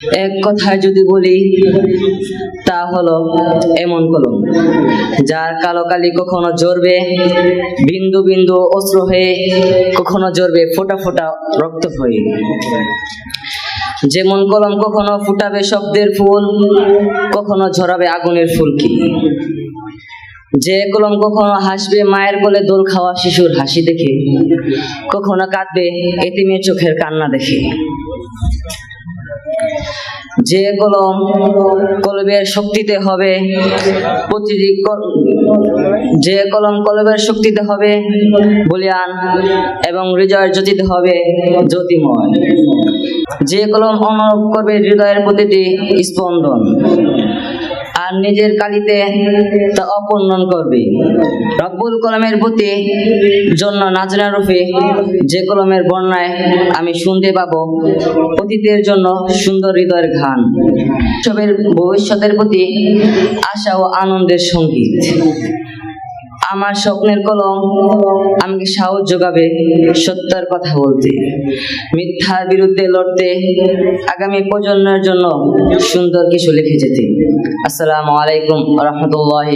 এক কথায় যদি বলি, তা হলো এমন কলম যার কালো কালি কখনো জ্বরবে, বিন্দু বিন্দু অস্ত্র হয়ে কখনো জ্বরবে, ফোটা ফোঁটা রক্ত হয়ে। যেমন কলম কখনো ফুটাবে শব্দের ফুল, কখনো ঝরাবে আগুনের ফুলকি যে কলম কখনো হাসবে, মায়ের কোলে দোল খাওয়া শিশুর হাসি দেখে, কখনো কাঁদবে এতিমের চোখের কান্না দেখে। যে কলম কলবের শক্তিতে হবে, প্রতিটি যে কলম কলবের শক্তিতে হবে, বলিয়ান এবং হৃদয়ের জ্যোতিতে হবে জ্যোতিময়। যে কলম অনুভব করবে হৃদয়ের প্রতিটি স্পন্দন। আর নিজের কালিতে তা অপূর্ণন করবে। রব্বুল কলমের প্রতি জন্য নাজনা রূপে যে কলমের বন্যায় আমি শুনতে পাব, অতীতের জন্য সুন্দর হৃদয়ের ঘান সবের ভবিষ্যতের প্রতি আশা ও আনন্দের সংগীত। আমার স্বপ্নের কলম, আমাকে সাহস যোগাবে সত্যার কথা বলতে। মিথ্যার বিরুদ্ধে লড়তে আগামী প্রজন্মের জন্য সুন্দর কিছু লিখে যেতে। আসসালামু আলাইকুম রহমতুল্লাহ